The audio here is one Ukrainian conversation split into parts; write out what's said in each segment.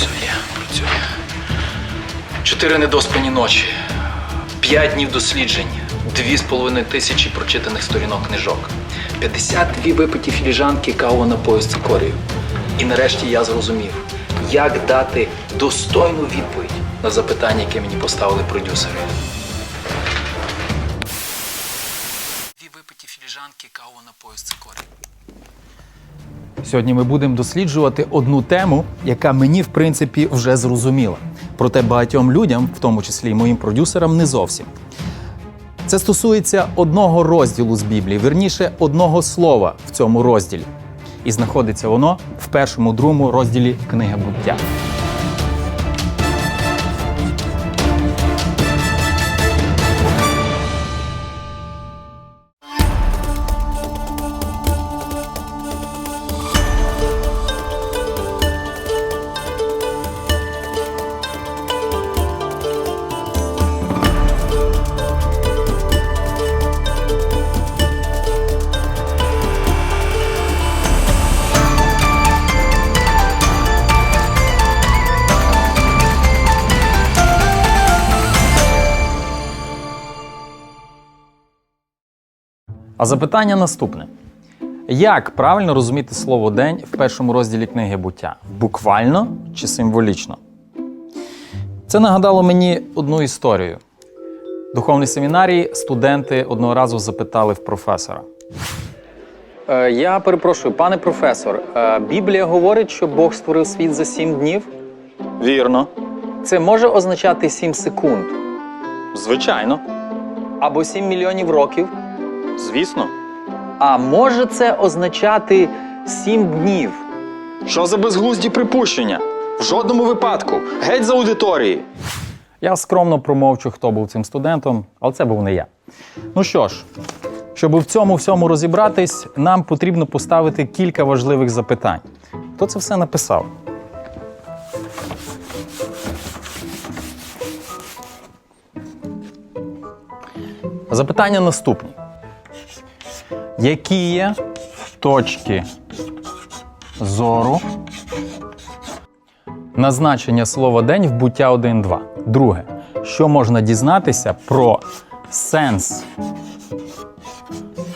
Працює, працює. Чотири недоспані ночі, п'ять днів досліджень, дві з половиною тисячі прочитаних сторінок книжок, 52 випиті філіжанки каву напою з цикорію. І нарешті я зрозумів, як дати достойну відповідь на запитання, яке мені поставили продюсери. Дві випиті філіжанки каву напою з цикорію. Сьогодні ми будемо досліджувати одну тему, яка мені, в принципі, вже зрозуміла. Проте багатьом людям, в тому числі і моїм продюсерам, не зовсім. Це стосується одного розділу з Біблії, верніше одного слова в цьому розділі. І знаходиться воно в першому, другому розділі книги буття. А запитання наступне: як правильно розуміти слово день в першому розділі книги буття? Буквально чи символічно? Це нагадало мені одну історію. В духовній семінарії студенти одного разу запитали в професора. Е, я перепрошую, пане професор, е, Біблія говорить, що Бог створив світ за сім днів. Вірно. Це може означати сім секунд. Звичайно. Або сім мільйонів років. Звісно. А може це означати сім днів? Що за безглузді припущення? В жодному випадку. Геть з аудиторії. Я скромно промовчу, хто був цим студентом, але це був не я. Ну що ж, щоб у цьому всьому розібратись, нам потрібно поставити кілька важливих запитань. Хто це все написав? Запитання наступні. Які є точки зору на значення слова день в буття 1.2. Друге, що можна дізнатися про сенс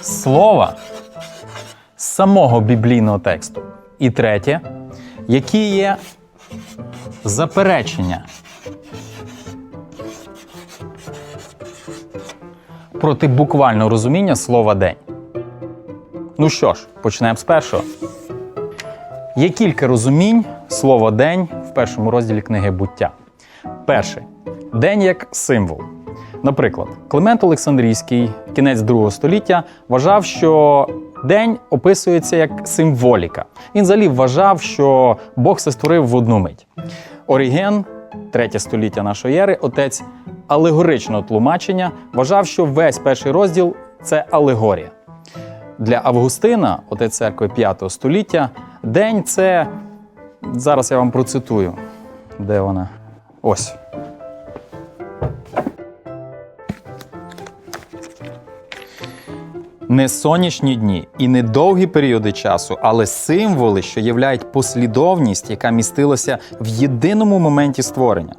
слова з самого біблійного тексту. І третє, які є заперечення проти буквального розуміння слова день. Ну що ж, почнемо з першого. Є кілька розумінь слова день в першому розділі книги буття. Перше день як символ. Наприклад, Климент Олександрійський, кінець другого століття, вважав, що день описується як символіка. Він взагалі вважав, що Бог все створив в одну мить. Оріген, третє століття нашої ери, отець алегоричного тлумачення, вважав, що весь перший розділ це алегорія. Для Августина, отець церкви 5 століття, день це. Зараз я вам процитую. Де вона? Ось. Не сонячні дні і не довгі періоди часу, але символи, що являють послідовність, яка містилася в єдиному моменті створення.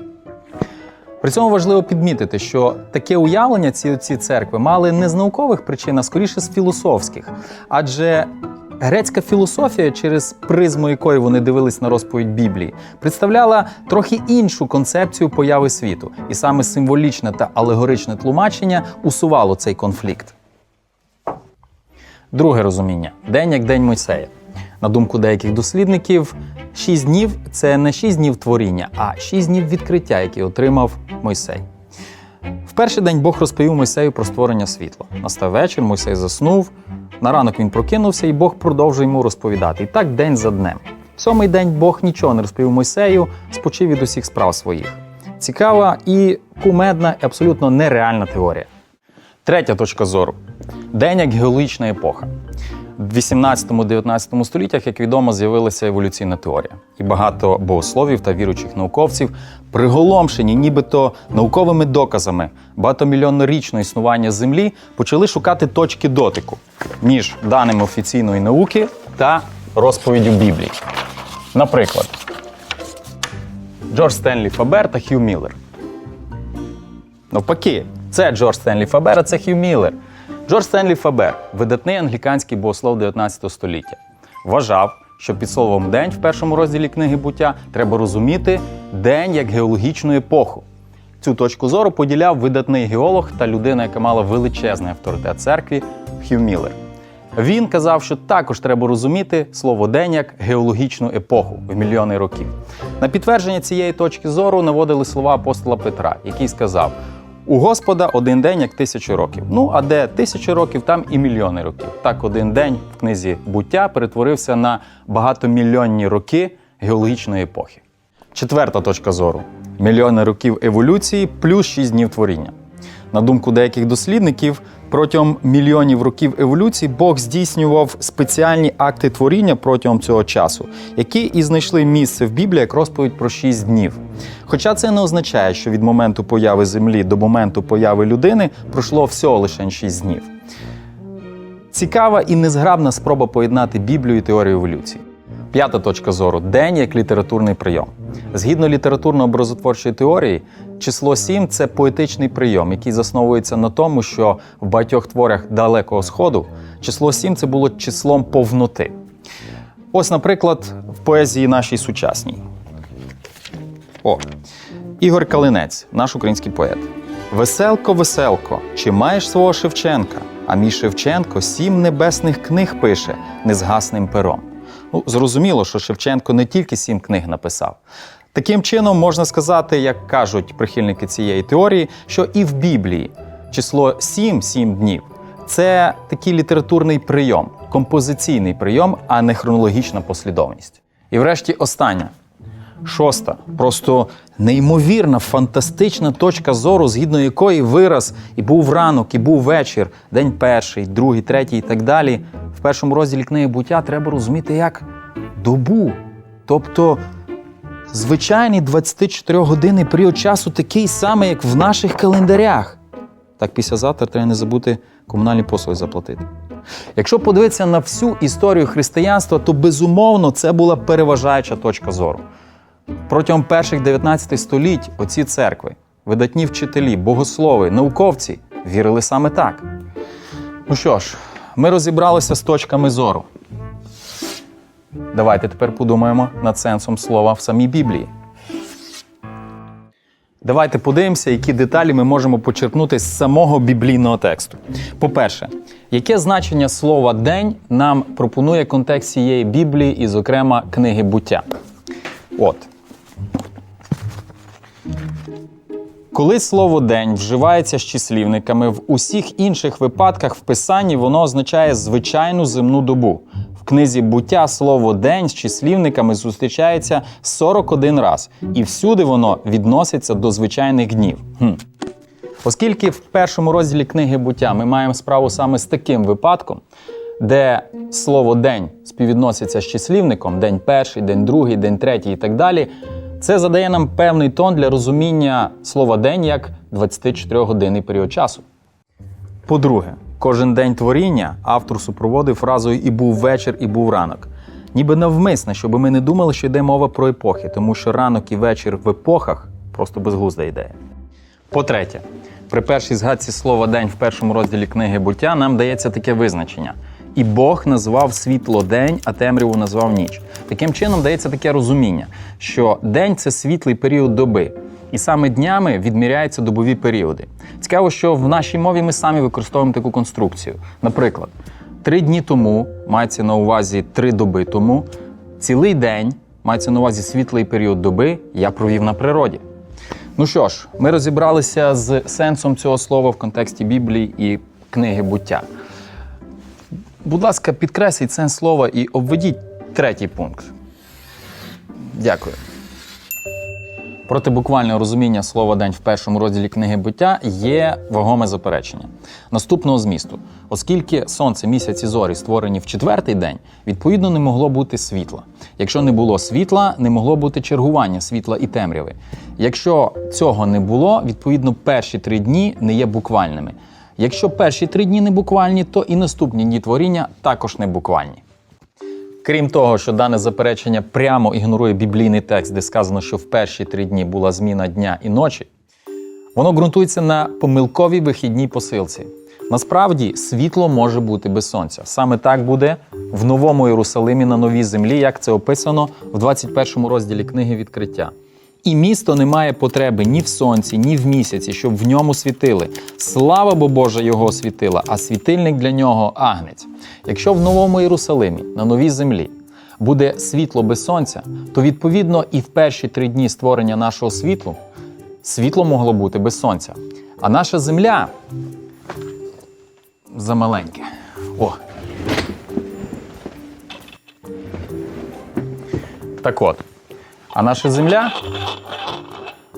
При цьому важливо підмітити, що таке уявлення ці отці церкви мали не з наукових причин, а скоріше з філософських. Адже грецька філософія, через призму якої вони дивились на розповідь Біблії, представляла трохи іншу концепцію появи світу, і саме символічне та алегоричне тлумачення усувало цей конфлікт. Друге розуміння день як день Мойсея. На думку деяких дослідників, шість днів це не шість днів творіння, а шість днів відкриття, які отримав Мойсей. В перший день Бог розповів Мойсею про створення світла. Настав вечір, Мойсей заснув. На ранок він прокинувся, і Бог продовжує йому розповідати. І так день за днем. В сьомий день Бог нічого не розповів Мойсею, спочив від усіх справ своїх. Цікава і кумедна, і абсолютно нереальна теорія. Третя точка зору день як геологічна епоха. В 18-19 століттях, як відомо, з'явилася еволюційна теорія, і багато богословів та віруючих науковців, приголомшені, нібито науковими доказами багатомільйоннорічного існування Землі, почали шукати точки дотику між даними офіційної науки та розповіддю Біблії. Наприклад, Джордж Стенлі Фабер та Хью Міллер. Навпаки, це Джордж Стенлі Фабер, а це Хью Міллер. Джордж Стенлі Фабер, видатний англіканський богослов 19 століття, вважав, що під словом день в першому розділі книги буття треба розуміти день як геологічну епоху. Цю точку зору поділяв видатний геолог та людина, яка мала величезний авторитет церкві Хью Міллер. Він казав, що також треба розуміти слово день як геологічну епоху в мільйони років. На підтвердження цієї точки зору наводили слова апостола Петра, який сказав: у Господа один день як тисячу років. Ну а де тисячі років, там і мільйони років. Так, один день в книзі буття перетворився на багатомільйонні роки геологічної епохи. Четверта точка зору: мільйони років еволюції плюс шість днів творіння. На думку деяких дослідників, протягом мільйонів років еволюції Бог здійснював спеціальні акти творіння протягом цього часу, які і знайшли місце в Біблії як розповідь про 6 днів. Хоча це не означає, що від моменту появи землі до моменту появи людини пройшло всього лише 6 днів. Цікава і незграбна спроба поєднати Біблію і теорію еволюції. П'ята точка зору день як літературний прийом. Згідно літературно-образотворчої теорії, число 7 – це поетичний прийом, який засновується на тому, що в багатьох творах Далекого Сходу число 7 – це було числом повноти. Ось, наприклад, в поезії нашій сучасній. О, Ігор Калинець, наш український поет. Веселко, веселко, чи маєш свого Шевченка? А мій Шевченко сім небесних книг пише незгасним пером. Ну, зрозуміло, що Шевченко не тільки сім книг написав. Таким чином, можна сказати, як кажуть прихильники цієї теорії, що і в Біблії число сім, сім днів це такий літературний прийом, композиційний прийом, а не хронологічна послідовність. І врешті остання. Шоста, просто неймовірна, фантастична точка зору, згідно якої вираз і був ранок, і був вечір, день перший, другий, третій і так далі. В першому розділі книги буття треба розуміти як добу. Тобто звичайний 24-годинний період часу такий самий, як в наших календарях. Так післязавтра треба не забути комунальні послуги заплатити. Якщо подивитися на всю історію християнства, то безумовно це була переважаюча точка зору. Протягом перших 19 століть оці церкви, видатні вчителі, богослови, науковці вірили саме так. Ну що ж, ми розібралися з точками зору. Давайте тепер подумаємо над сенсом слова в самій Біблії. Давайте подивимося, які деталі ми можемо почерпнути з самого біблійного тексту. По-перше, яке значення слова день нам пропонує контекст цієї Біблії і, зокрема, книги буття? От. Коли слово день вживається з числівниками, в усіх інших випадках в писанні воно означає звичайну земну добу. В книзі буття слово день з числівниками зустрічається 41 раз, і всюди воно відноситься до звичайних днів. Хм. Оскільки в першому розділі книги буття ми маємо справу саме з таким випадком, де слово день співвідноситься з числівником, день перший, день другий, день третій і так далі, це задає нам певний тон для розуміння слова день як 24-годинний період часу. По-друге, кожен день творіння автор супроводив фразою і був вечір, і був ранок. Ніби навмисне, щоб ми не думали, що йде мова про епохи, тому що ранок і вечір в епохах просто безглузда ідея. По-третє, при першій згадці слова день в першому розділі книги буття нам дається таке визначення. І Бог назвав світло день, а темряву назвав ніч. Таким чином дається таке розуміння, що день це світлий період доби, і саме днями відміряються добові періоди. Цікаво, що в нашій мові ми самі використовуємо таку конструкцію. Наприклад, три дні тому мається на увазі три доби тому, цілий день мається на увазі світлий період доби, я провів на природі. Ну що ж, ми розібралися з сенсом цього слова в контексті Біблії і книги буття. Будь ласка, підкресліть сенс слова і обведіть третій пункт. Дякую. Проти буквального розуміння слова день в першому розділі книги буття є вагоме заперечення. Наступного змісту, оскільки сонце, місяць і зорі створені в четвертий день, відповідно не могло бути світла. Якщо не було світла, не могло бути чергування світла і темряви. Якщо цього не було, відповідно перші три дні не є буквальними. Якщо перші три дні не буквальні, то і наступні дні творіння також не буквальні. Крім того, що дане заперечення прямо ігнорує біблійний текст, де сказано, що в перші три дні була зміна дня і ночі, воно ґрунтується на помилковій вихідній посилці. Насправді, світло може бути без сонця. Саме так буде в новому Єрусалимі на новій землі, як це описано в 21 розділі книги відкриття. І місто не має потреби ні в сонці, ні в місяці, щоб в ньому світили. Слава бо Божа його світила, а світильник для нього агнець. Якщо в новому Єрусалимі, на новій землі, буде світло без сонця, то відповідно і в перші три дні створення нашого світлу світло могло бути без сонця. А наша земля замаленьке. О. Так от. А наша земля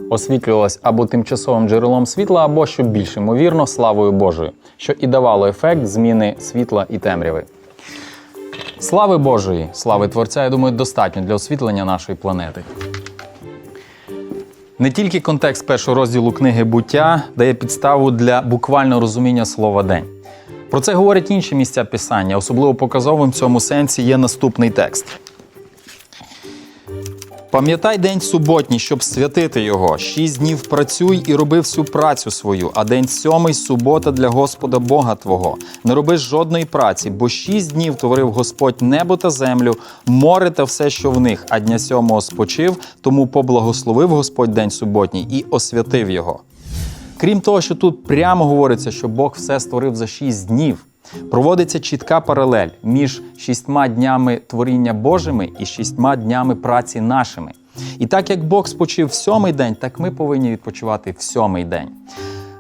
освітлювалась або тимчасовим джерелом світла, або, що більш ймовірно, славою Божою, що і давало ефект зміни світла і темряви. Слави Божої, слави Творця, я думаю, достатньо для освітлення нашої планети. Не тільки контекст першого розділу книги буття дає підставу для буквального розуміння слова день. Про це говорять інші місця писання. Особливо показовим в цьому сенсі є наступний текст. Пам'ятай день суботній, щоб святити його. Шість днів працюй і роби всю працю свою, а день сьомий субота для Господа Бога Твого. Не роби жодної праці, бо шість днів творив Господь небо та землю, море та все, що в них, а дня сьомого спочив, тому поблагословив Господь день суботній і освятив його. Крім того, що тут прямо говориться, що Бог все створив за шість днів, проводиться чітка паралель між шістьма днями творіння Божими і шістьма днями праці нашими. І так як Бог спочив в сьомий день, так ми повинні відпочивати в сьомий день.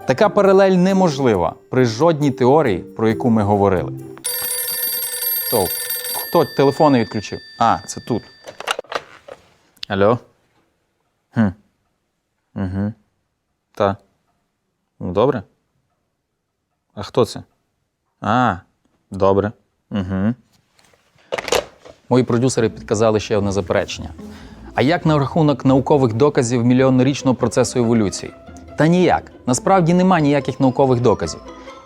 Така паралель неможлива при жодній теорії, про яку ми говорили. Хто? Хто телефони відключив? А, це тут. Алло? Хм. Угу. Та. Ну, добре. А хто це? А, добре. Угу. Мої продюсери підказали ще одне заперечення. А як на рахунок наукових доказів мільйоннорічного процесу еволюції? Та ніяк. Насправді нема ніяких наукових доказів.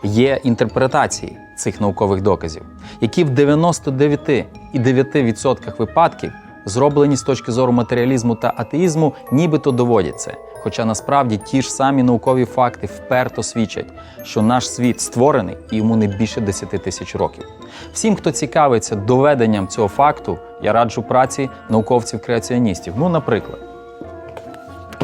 Є інтерпретації цих наукових доказів, які в 99,9% випадків зроблені з точки зору матеріалізму та атеїзму, нібито доводять це. Хоча насправді ті ж самі наукові факти вперто свідчать, що наш світ створений і йому не більше 10 тисяч років. Всім, хто цікавиться доведенням цього факту, я раджу праці науковців-креаціоністів. Ну, наприклад,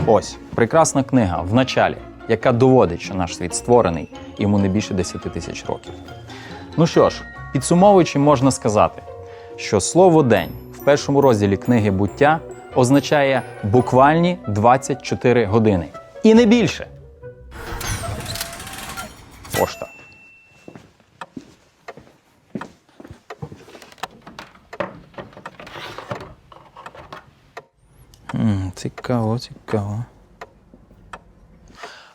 ось прекрасна книга в началі, яка доводить, що наш світ створений і йому не більше 10 тисяч років. Ну що ж, підсумовуючи, можна сказати, що слово день першому розділі книги буття означає буквальні 24 години. І не більше. Пошта. Цікаво, цікаво.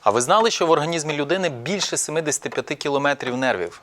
А ви знали, що в організмі людини більше 75 кілометрів нервів?